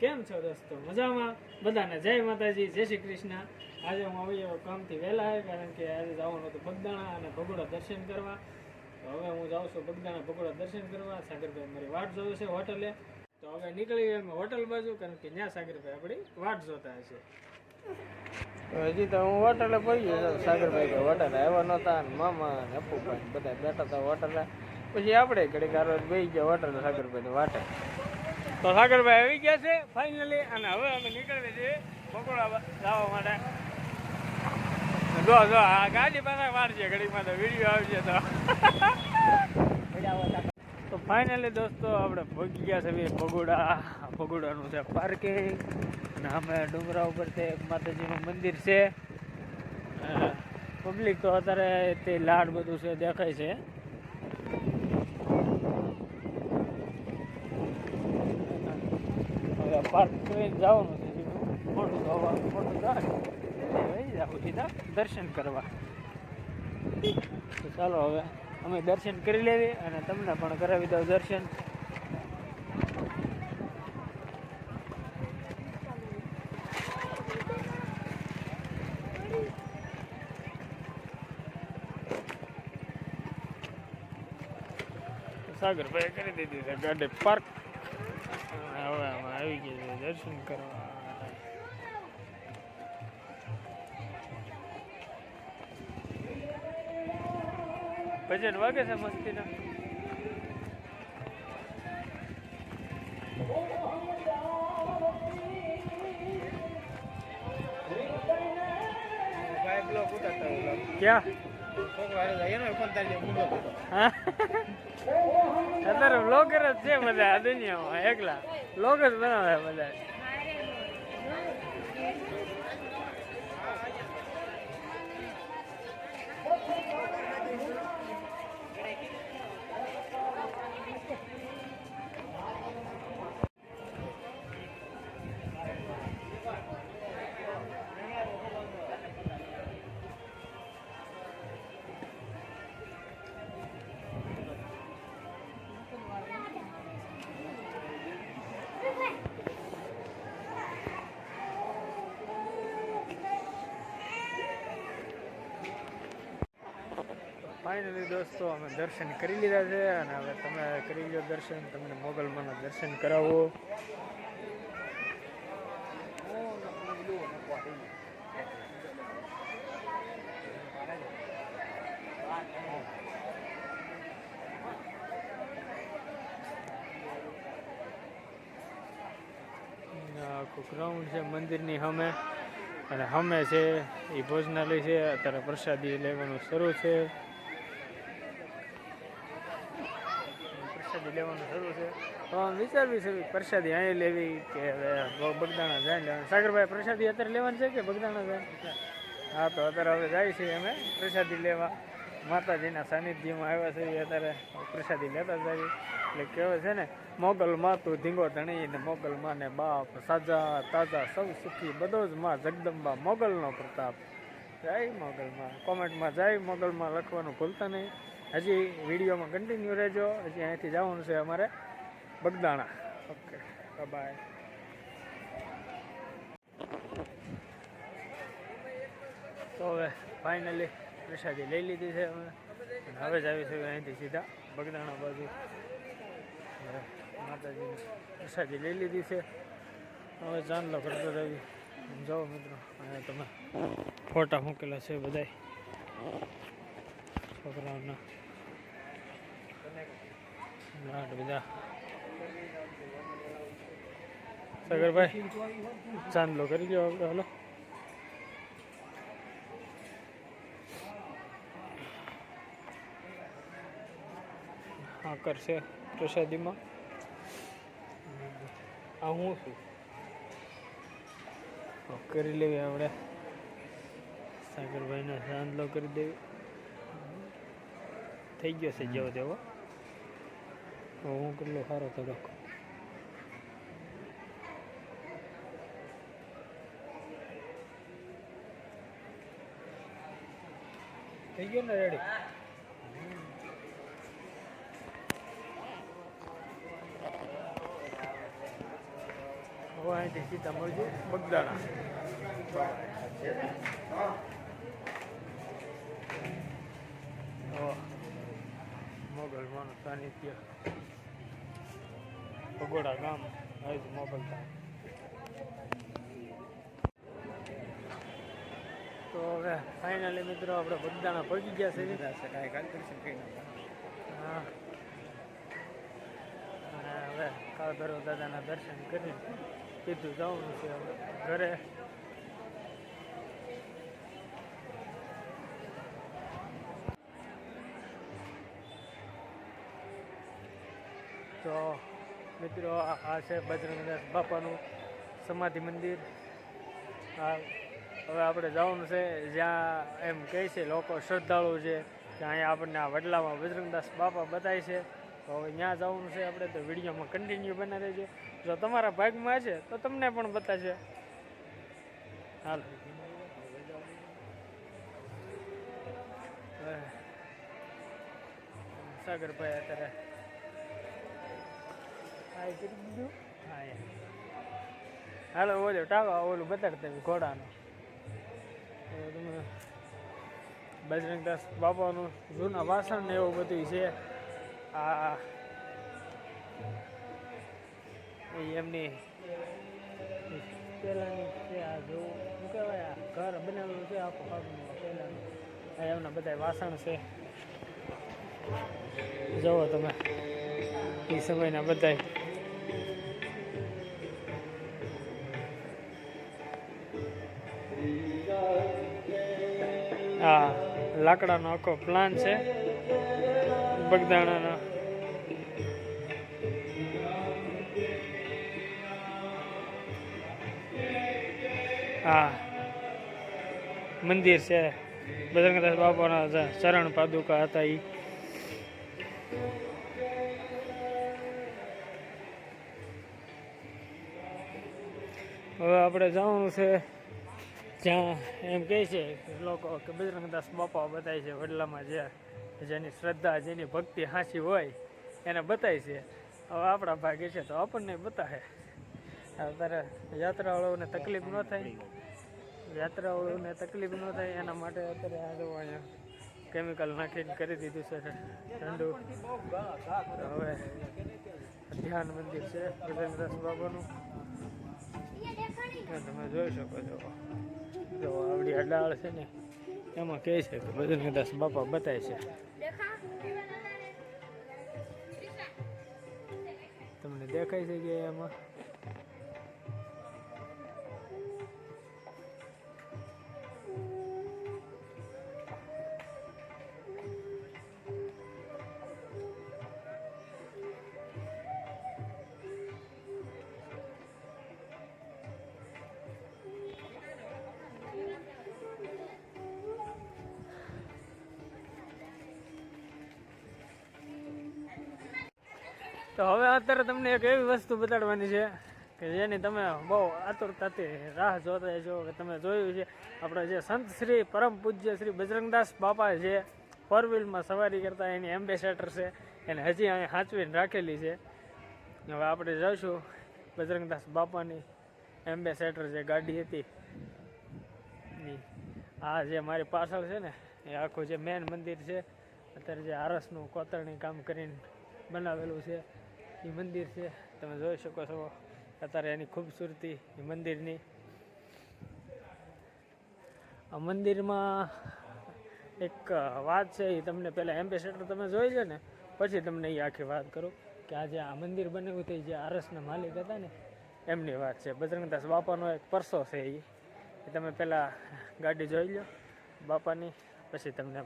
કેમ છો દોસ્તો? મજામાં? બધાને જય માતાજી, જય શ્રી કૃષ્ણ. આજે હું આવી ગયો કામથી વહેલા આવ્યો કારણ કે આજે જવાનું હતું બગદાણા અને ભગોડા દર્શન કરવા. તો હવે હું જાઉં છું બગદાણા, ભગોડા દર્શન કરવા. સાગરભાઈ મારી વાટ જોવે છે હોટલે. તો હવે નીકળી અમે હોટલ બાજુ કારણ કે ત્યાં સાગરભાઈ આપણી વાટ જોતા હશે. હજી તો હું હોટલે પડી ગયો સાગરભાઈ હોટલે આવ્યા નહોતા મામા અને અપુભાઈ બધા બેઠા હતા હોટલે. પછી આપણે ઘડી આરો બે ગયા હોટલ સાગરભાઈ વાટે. તો સાગરભાઈ આવી ગયા છે ફાઇનલી અને હવે અમે નીકળીએ છીએ બકોડા જવા માટે. જો જો, આ ગાડી પાસે વાર ઘડીમાં તો વીડિયો આવશે તો. તો ફાઇનલી દોસ્તો, આપણે પહોંચી ગયા છે ભગોડા ભગોડાનું છે પાર્કિંગ અને અમે ડુંગરા ઉપર તે માતાજીનું મંદિર છે. પબ્લિક તો અત્યારે તે લાડ બધું છે, દેખાય છે હવે પાર્ક કરીને જવાનું છે સીધું મોટું ધોવા મોટું જાય સીધા દર્શન કરવા. તો ચાલો હવે અમે દર્શન કરી લેવી અને તમને પણ કરાવી દઉં દર્શન. સાગરભાઈ કરી દીધી છે ગાડી. પાર્ક હવે આવી ગયા છે દર્શન કરવા. ભજન વાગે છે મસ્તીના? ક્યાં? હા? અત્યારે બ્લોગર જ છે બધા આ દુનિયામાં એકલા. બ્લોગ જ બનાવે બધા. ફાઇનલી દોસ્તો, અમે દર્શન કરી લીધા છે અને હવે તમે કરી લો દર્શન, તમને મોગલમાના દર્શન કરાવો. આખું ગ્રાઉન્ડ છે, મંદિરની હમે. અને હમે છે એ ભોજનાલય છે, અત્યારે પ્રસાદી લેવાનું શરૂ છે. લેવાનું શરૂ છે. તો વિચારવી છે પ્રસાદી અહીં લેવી કે હવે બગદાણા જાય લેવાનું? સાગરભાઈ, પ્રસાદી અત્યારે લેવાની છે કે બગદાણા જાય? હા, તો અત્યારે હવે જાય છે અમે પ્રસાદી લેવા. માતાજીના સાનિધ્યમાં આવ્યા છે અત્યારે પ્રસાદી લેતા જાય. એટલે કહેવાય છે ને, મોગલ માતું ધીંગો ધણી ને મોગલ માને બાપ, સાજા તાજા સૌ સુખી, બધો જ માં જગદંબા, મોગલનો પ્રતાપ. જય મોગલમાં કોમેન્ટમાં જય મોગલમાં લખવાનું ભૂલતા નહીં. હજી વિડીયોમાં કન્ટિન્યુ રહેજો. હજી અહીંથી જવાનું છે અમારે બગદાણા. ઓકે બાય તો હવે ફાઇનલી પ્રસાદી લઈ લીધી છે અમે. હવે જ આવી છે અહીંથી સીધા બગદાણા બાજુ. માતાજીની પ્રસાદી લઈ લીધી છે. હવે ચાંદલો કરતો રહી. જાઓ મિત્રો, અહીંયા તમે ફોટા મૂકેલા છે બધાય. છોકરાઓના. બધા. સાગરભાઈ ચાંદલો કરી દો આપણે હાલો. હા, કરશે પ્રસાદીમાં. આ હું છું. કરી લેવી આપણે. સાગરભાઈને ચાંદલો કરી દેવી. થઈ ગયો છે, જેવો તેવો. હું કેટલો સારો થતો થઈ ગયો ને રેડી હવે અહીંથી સીધા મળશું બગદાણા તો મોગલમાનું સાનિધ્ય ભગોડા ગામ આજ મોગલતા તો હવે ફાઇનલી મિત્રો આપણે બગદાણા પહોંચી ગયા છે. હા. અને હવે કાળ ભૈરવ દાદાના દર્શન કરી કીધું જવાનું છે હવે ઘરે તો મિત્રો, આ છે બજરંગદાસ બાપાનું સમાધિ મંદિર. આ હવે આપણે જવાનું છે જ્યાં એમ કહે છે, લોકો શ્રદ્ધાળુ છે ત્યાં અહીંયા આપણને આ વડલામાં બજરંગદાસ બાપા બતાય છે. તો હવે ત્યાં જવાનું છે આપણે, તો વિડીયોમાં કન્ટિન્યુ બના રહેજો. જો તમારા ભાગમાં છે, તો તમને પણ બતાશે હાલ. સાગરભાઈ અત્યારે હાલો, ઓલો ટાવા ઓલું બતાડતા ઘોડાનું. તમે બજરંગદાસ બાપાનું જૂના વાસણ ને એવું બધું છે. આ એમની પહેલાંની છે આ જોવું શું કહેવાય, આ ઘર બનાવેલું છે આખું ભાગનું પહેલાંનું. એમના બધા વાસણ છે. જુઓ તમે, એ સમયના બધા આ લાકડાનો આખો પ્લાન છે. બગદાણાનો. હા મંદિર છે. બજરંગદાસ બાપાના ચરણ પાદુકા હતા એ હવે આપણે જવાનું છે જ્યાં એમ કહે છે લોકો કે બજરંગદાસ બાપા બતાવે છે, વડલામાં જે જેની શ્રદ્ધા, જેની ભક્તિ હાંસી હોય, એને બતાય છે. હવે આપણા ભાગે છે તો આપણને બતાવે. અત્યારે યાત્રાળુઓને તકલીફ ન થાય. યાત્રાળુઓને તકલીફ ન થાય, એના માટે અત્યારે આ અહીંયા કેમિકલ નાખીને કરી દીધું છે ઠંડુ. હવે ધ્યાન મંદિર છે બજરંગદાસ બાબાનું તમે જોઈ શકો છો જો આવડી અડાળ ડાળ છે ને એમાં કહે છે કે બજરંગદાસ બાપા બતાય છે તમને દેખાય છે કે એમાં? તો હવે અત્યારે તમને એક એવી વસ્તુ બતાડવાની છે કે જેની તમે બહુ આતુરતાથી રાહ જોતા છો કે તમે જોયું છે. આપણે જે સંત શ્રી પરમ પૂજ્ય શ્રી બજરંગદાસ બાપા જે ફોર વ્હીલમાં સવારી કરતા એની એમ્બેસેડર છે. એને હજી અહીં સાચવીને રાખેલી છે. હવે આપણે જઈશું બજરંગદાસ બાપાની એમ્બેસેડર જે ગાડી હતી. આ જે મારી પાછળ છે ને, એ આખું જે મેન મંદિર છે. અત્યારે જે આરસનું કોતરણી કામ કરીને બનાવેલું છે. એ મંદિર છે. તમે જોઈ શકો છો. અત્યારે એની ખૂબસૂરતી એ મંદિરની. આ મંદિરમાં એક વાત છે, એ તમને પહેલાં એમ્બેસેડર તમે જોઈ લો ને, પછી તમને એ આખી વાત કરું કે આજે આ મંદિર બન્યું તે જે આરસના માલિક હતા ને, એમની વાત છે. બજરંગદાસ બાપાનો એક પરસો છે એ તમે પહેલાં ગાડી જોઈ લો બાપાની, પછી તમને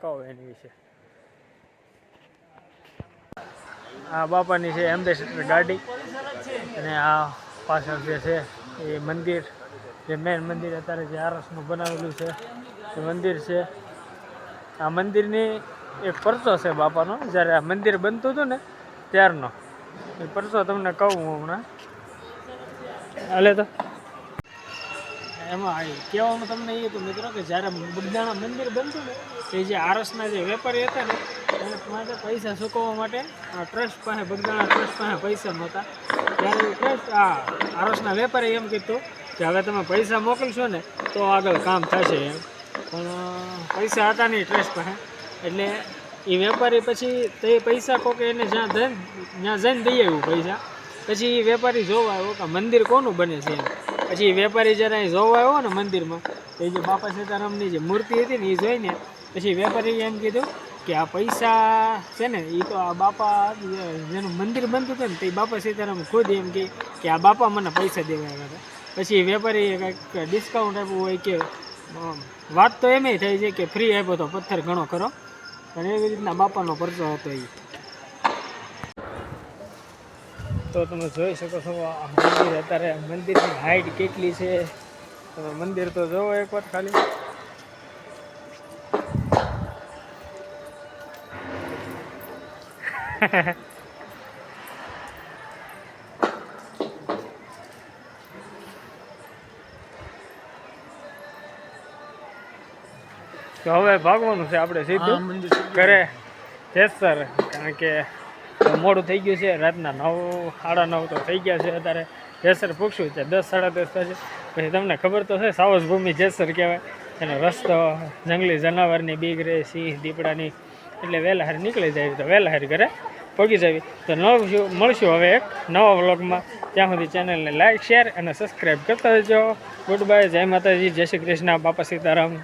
કહો એની વિશે. આ બાપાની છે એમ્બેસેડર ગાડી. અને આ પાછળ જે છે એ મંદિર, જે મેન મંદિર અત્યારે જે આરસનું બનાવેલું છે, એ મંદિર છે. આ મંદિરની એક પરચો છે બાપાનો. જ્યારે આ મંદિર બનતું હતું ને ત્યારનો. એ પરચો તમને કહું હું હમણાં. હાલે તો. એમાં કહેવાનું તમને એ હતું મિત્રો કે જ્યારે બગદાણા મંદિર બનતું ને, એ જે આરસના જે વેપારી હતા ને ટ્રસ્ટ માટે પૈસા ચૂકવવા માટે. ટ્રસ્ટ પાસે બગદાણા ટ્રસ્ટ પાસે પૈસા નહોતા. ત્યારે ટ્રસ્ટ આ આરસના વેપારીએ એમ કીધું કે હવે તમે પૈસા મોકલશો ને, તો આગળ કામ થશે એમ. પણ પૈસા હતા નહીં ટ્રસ્ટ પાસે. એટલે એ વેપારી પછી તે પૈસા કોકે એને જ્યાં ધન, જ્યાં જઈને દઈ આવ્યું પૈસા. પછી એ વેપારી જોવા આવ્યો કે મંદિર કોનું બને છે એમ. પછી વેપારી જ્યારે અહીં જોવા આવ્યો ને મંદિરમાં એ જે બાપા સીતારામની જે મૂર્તિ હતી ને એ જોઈને, પછી વેપારીએ એમ કીધું કે આ પૈસા છે ને એ તો આ બાપા, જેનું મંદિર બનતું હતું ને, તે બાપા સીતારામ ખુદ એમ કે કે આ બાપા મને પૈસા દેવાયા હતા. પછી વેપારીએ કંઈક ડિસ્કાઉન્ટ આપ્યું હોય કે વાત તો એમ થાય છે કે ફ્રી આપ્યો તો પથ્થર ઘણો ખરો, પણ એવી રીતના બાપાનો પરચો હતો એ તો તમે જોઈ શકો છો મંદિર અત્યારે મંદિરની હાઈટ કેટલી છે. તમે મંદિર તો જોવો એકવાર ખાલી. તો હવે ભાગવાનું છે આપણે સીધું. ઘરે. જેસર કારણ કે મોડું થઈ ગયું છે. રાતના નવ સાડા નવ તો થઈ ગયા છે અત્યારે. જેસર પૂછ્યું છે. દસ સાડા દસ થશે. પછી તમને ખબર તો છે સાવસ ભૂમિ જેસર કહેવાય. એનો રસ્તો જંગલી જનાવરની બીક રહે સિંહ દીપડાની. એટલે વહેલા હારે નીકળી જાય તો વહેલા હારે ઘરે. પગી જવી તો મળશું હવે એક નવા વ્લોગમાં. ત્યાં સુધી ચેનલને લાઇક શેર અને સબસ્ક્રાઈબ કરતા રહેજો. ગુડ બાય જય માતાજી, જય શ્રી કૃષ્ણ, બાપા સીતારામ.